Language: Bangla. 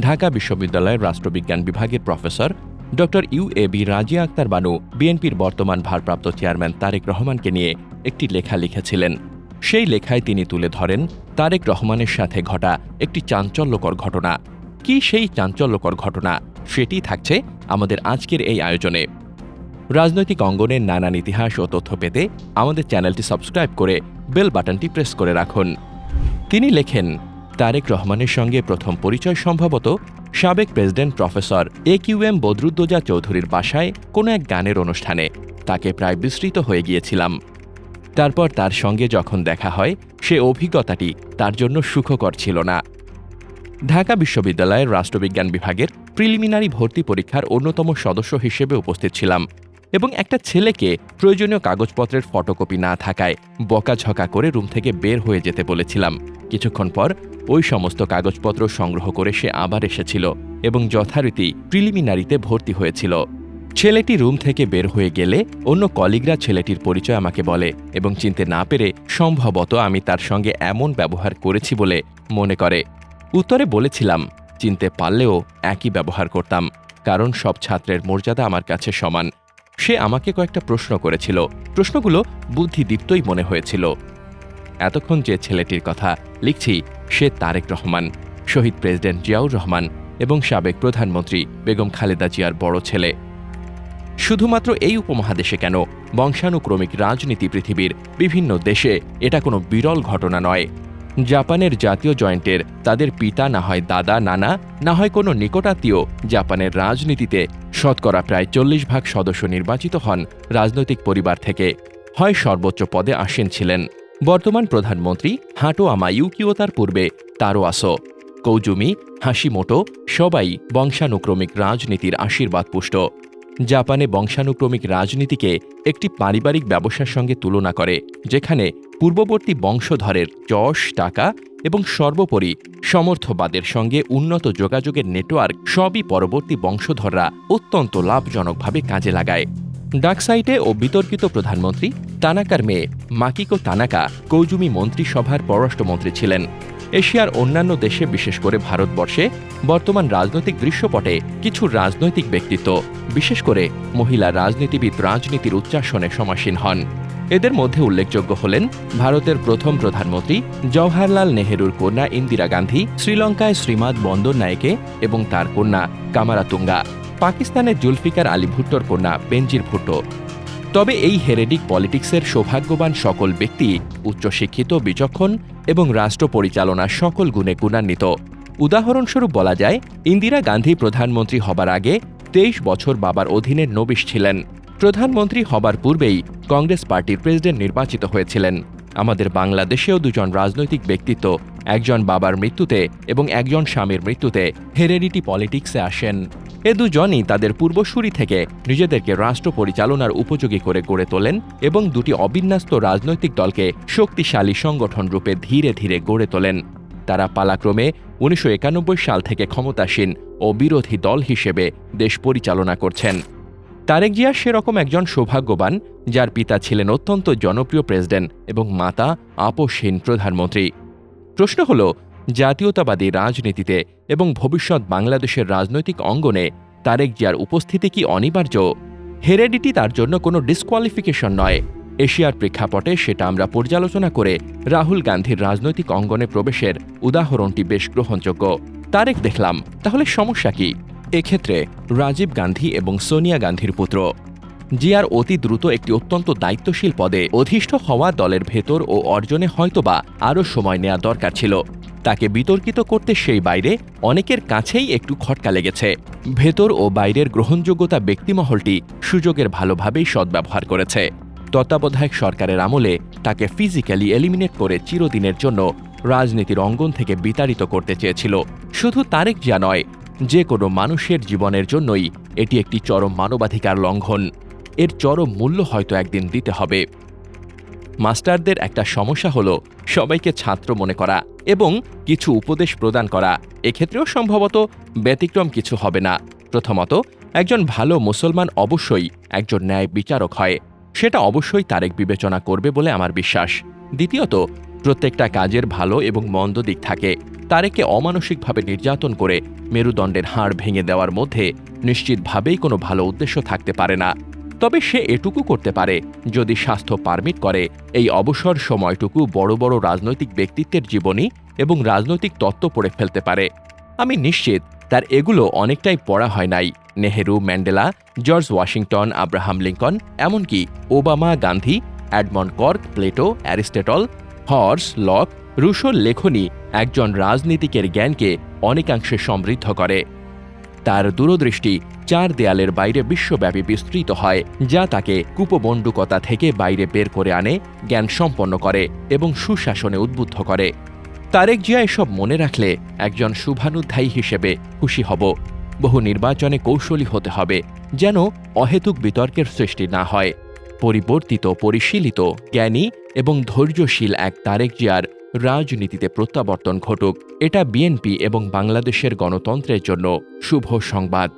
ঢাকা বিশ্ববিদ্যালয়ের রাষ্ট্রবিজ্ঞান বিভাগের প্রফেসর ড U A B Razia Akhter Banu, বিএনপির বর্তমান ভারপ্রাপ্ত চেয়ারম্যান তারেক রহমানকে নিয়ে একটি লেখা লিখেছিলেন। সেই লেখায় তিনি তুলে ধরেন, তারেক রহমানের সাথে ঘটা একটি চাঞ্চল্যকর ঘটনা। কি সেই চাঞ্চল্যকর ঘটনা? সেটি থাকছে আমাদের আজকের এই আয়োজনে। রাজনৈতিক অঙ্গনের নানান ইতিহাস ও তথ্য পেতে আমাদের চ্যানেলটি সাবস্ক্রাইব করে বেল বাটনটি প্রেস করে রাখুন। তিনি লেখেন তারেক রহমানের সঙ্গে প্রথম পরিচয় সম্ভবত সাবেক president professor A Q M Badruddoza চৌধুরীর বাসায় কোনো এক গানের অনুষ্ঠানে। তাকে প্রায় বিস্মৃত হয়ে গিয়েছিলাম। তারপর তার সঙ্গে যখন দেখা হয়, সে অভিজ্ঞতাটি তার জন্য সুখকর ছিল না। ঢাকা বিশ্ববিদ্যালয়ের রাষ্ট্রবিজ্ঞান বিভাগের প্রিলিমিনারি ভর্তি পরীক্ষার অন্যতম সদস্য হিসেবে উপস্থিত ছিলাম। এবং একটা ছেলেকে প্রয়োজনীয় কাগজপত্রের ফটোকপি না থাকায় বকাঝকা করে রুম থেকে বের হয়ে যেতে বলেছিলাম। কিছুক্ষণ পর ওই সমস্ত কাগজপত্র সংগ্রহ করে সে আবার এসেছিল এবং যথারীতি প্রিলিমিনারিতে ভর্তি হয়েছিল। ছেলেটি রুম থেকে বের হয়ে গেলে অন্য কলিগরা ছেলেটির পরিচয় আমাকে বলে এবং চিনতে না পেরে সম্ভবত আমি তার সঙ্গে এমন ব্যবহার করেছি বলে মনে করে। উত্তরে বলেছিলাম, চিনতে পারলেও একই ব্যবহার করতাম, কারণ সব ছাত্রের মর্যাদা আমার কাছে সমান। সে আমাকে কয়েকটা প্রশ্ন করেছিল। প্রশ্নগুলো বুদ্ধিদীপ্তই মনে হয়েছিল। এতক্ষণ যে ছেলেটির কথা লিখছি, সে তারেক রহমান, শহীদ প্রেসিডেন্ট জিয়াউর রহমান এবং সাবেক প্রধানমন্ত্রী বেগম খালেদা জিয়ার বড় ছেলে। শুধুমাত্র এই উপমহাদেশে কেন? বংশানুক্রমিক রাজনীতি পৃথিবীর বিভিন্ন দেশে এটা কোনো বিরল ঘটনা নয়। জাপানের জাতীয় জয়েন্টের তাদের পিতা না হয় দাদা, নানা, না হয় কোনো নিকটাত্মীয় জাপানের রাজনীতিতে শতকরা প্রায় চল্লিশ ভাগ সদস্য নির্বাচিত হন রাজনৈতিক পরিবার থেকে। হয় সর্বোচ্চ পদে আসীন ছিলেন। বর্তমান প্রধানমন্ত্রী হাঁটো আমা ইউকিওতার পূর্বে তারও আসো। কৌজুমি হাসিমোটো সবাই বংশানুক্রমিক রাজনীতির আশীর্বাদ পুষ্ট। জাপানে বংশানুক্রমিক রাজনীতিকে একটি পারিবারিক ব্যবসার সঙ্গে তুলনা করে, যেখানে পূর্ববর্তী বংশধরের যশ টাকা এবং সর্বোপরি সমর্থবাদের সঙ্গে উন্নত যোগাযোগের নেটওয়ার্ক সবই পরবর্তী বংশধররা অত্যন্ত লাভজনকভাবে কাজে লাগায়। ডাকসাইটে ও বিতর্কিত প্রধানমন্ত্রী তানাকার মেয়ে মাকিকো তানাকা কৌজুমি মন্ত্রিসভার পররাষ্ট্রমন্ত্রী ছিলেন। এশিয়ার অন্যান্য দেশে বিশেষ করে ভারতবর্ষে বর্তমান রাজনৈতিক দৃশ্যপটে কিছু রাজনৈতিক ব্যক্তিত্ব, বিশেষ করে মহিলা রাজনীতিবিদ রাজনীতির উচ্চাসনে সমাসীন হন। এদের মধ্যে উল্লেখযোগ্য হলেন ভারতের প্রথম প্রধানমন্ত্রী জওহরলাল নেহেরুর কন্যা ইন্দিরা গান্ধী, শ্রীলঙ্কায় শ্রীমাদ বন্দর নায়েকে এবং তার কন্যা কামারাতুঙ্গা পাকিস্তানের জুলফিকার আলী ভুট্টোর কন্যা বেনজির ভুট্টো। তবে এই হেরেডিক পলিটিক্সের সৌভাগ্যবান সকল ব্যক্তি, উচ্চশিক্ষিত, বিচক্ষণ এবং রাষ্ট্র পরিচালনার সকল গুণে গুণান্বিত। উদাহরণস্বরূপ বলা যায়, ইন্দিরা গান্ধী প্রধানমন্ত্রী হবার আগে তেইশ বছর বাবার অধীনে নবিশ ছিলেন। প্রধানমন্ত্রী হবার পূর্বেই কংগ্রেস পার্টির প্রেসিডেন্ট নির্বাচিত হয়েছিলেন। আমাদের বাংলাদেশেও দুজন রাজনৈতিক ব্যক্তিত্ব, একজন বাবার মৃত্যুতে এবং একজন স্বামীর মৃত্যুতে হেরেডিটি পলিটিক্সে আসেন। এ দুজনই তাদের পূর্বসূরি থেকে নিজেদেরকে রাষ্ট্র পরিচালনার উপযোগী করে গড়ে তোলেন এবং দুটি অবিন্যস্ত রাজনৈতিক দলকে শক্তিশালী সংগঠন রূপে ধীরে ধীরে গড়ে তোলেন। তারা পালাক্রমে উনিশশো একানব্বই সাল থেকে ক্ষমতাসীন ও বিরোধী দল হিসেবে দেশ পরিচালনা করছেন। তারেক জিয়া সেরকম একজন সৌভাগ্যবান, যার পিতা ছিলেন অত্যন্ত জনপ্রিয় প্রেসিডেন্ট এবং মাতা আপোষহীন প্রধানমন্ত্রী। প্রশ্ন হল, জাতীয়তাবাদী রাজনীতিতে এবং ভবিষ্যৎ বাংলাদেশের রাজনৈতিক অঙ্গনে তারেক জিয়ার উপস্থিতি কি অনিবার্য? হেরেডিটি তার জন্য কোনো ডিসকোয়ালিফিকেশন নয়। এশিয়ার প্রেক্ষাপটে সেটা আমরা পর্যালোচনা করে রাহুল গান্ধীর রাজনৈতিক অঙ্গনে প্রবেশের উদাহরণটি বেশ গ্রহণযোগ্য। তারেক দেখলাম, তাহলে সমস্যা কি? এক্ষেত্রে রাজীব গান্ধী এবং সোনিয়া গান্ধীর পুত্র। জিয়ার অতি দ্রুত একটি অত্যন্ত দায়িত্বশীল পদে অধিষ্ঠ হওয়া দলের ভেতর ও অর্জনে হয়তোবা আরও সময় নেওয়া দরকার ছিল। তাকে বিতর্কিত করতে সেই বাইরে অনেকের কাছেই একটু খটকা লেগেছে। ভেতর ও বাইরের গ্রহণযোগ্যতা ব্যক্তিমহলটি সুযোগের ভালোভাবেই সদ্ব্যবহার করেছে। তত্ত্বাবধায়ক সরকারের আমলে তাকে ফিজিক্যালি এলিমিনেট করে চিরদিনের জন্য রাজনীতির অঙ্গন থেকে বিতাড়িত করতে চেয়েছিল। শুধু তারেক জিয়া নয় যে কোনো মানুষের জীবনের জন্যই এটি একটি চরম মানবাধিকার লঙ্ঘন। এর চরম মূল্য হয়তো একদিন দিতে হবে। মাস্টারদের একটা সমস্যা হলো সবাইকে ছাত্র মনে করা এবং কিছু উপদেশ প্রদান করা। এক্ষেত্রেও সম্ভবত ব্যতিক্রম কিছু হবে না। প্রথমত, একজন ভালো মুসলমান অবশ্যই একজন ন্যায় বিচারক হয়। সেটা অবশ্যই তারেক বিবেচনা করবে বলে আমার বিশ্বাস। দ্বিতীয়ত প্রত্যেকটা কাজের ভালো এবং মন্দ দিক থাকে। তারেককে অমানসিকভাবে নির্যাতন করে মেরুদণ্ডের হাড় ভেঙে দেওয়ার মধ্যে নিশ্চিতভাবেই কোনো ভালো উদ্দেশ্য থাকতে পারে না। তবে সে এটুকু করতে পারে, যদি স্বাস্থ্য পারমিট করে, এই অবসর সময়টুকু বড় বড় রাজনৈতিক ব্যক্তিত্বের জীবনী এবং রাজনৈতিক তত্ত্ব পড়ে ফেলতে পারে। আমি নিশ্চিত তার এগুলো অনেকটাই পড়া হয় নাই, Nehru, Mandela, George Washington, Abraham Lincoln, এমনকি Obama, Gandhi, Edmund Burke, Plato, Aristotle Hobbes, Locke রুশোর লেখনী একজন রাজনীতিকের জ্ঞানকে অনেকাংশে সমৃদ্ধ করে। তার দূরদৃষ্টি চার দেয়ালের বাইরে বিশ্বব্যাপী বিস্তৃত হয়, যা তাকে কুপবণ্ডুকতা থেকে বাইরে বের করে আনে, জ্ঞান সম্পন্ন করে এবং সুশাসনে উদ্বুদ্ধ করে। তারেক জিয়া এসব মনে রাখলে একজন শুভানুধ্যায়ী হিসেবে খুশি হব। বহু নির্বাচনে কৌশলী হতে হবে, যেন অহেতুক বিতর্কের সৃষ্টি না হয়। পরিবর্তিত, পরিশীলিত, জ্ঞানী এবং ধৈর্যশীল এক তারেক জিয়ার রাজনীতিতে প্রত্যাবর্তন ঘটুক। এটা বিএনপি এবং বাংলাদেশের গণতন্ত্রের জন্য শুভ সংবাদ।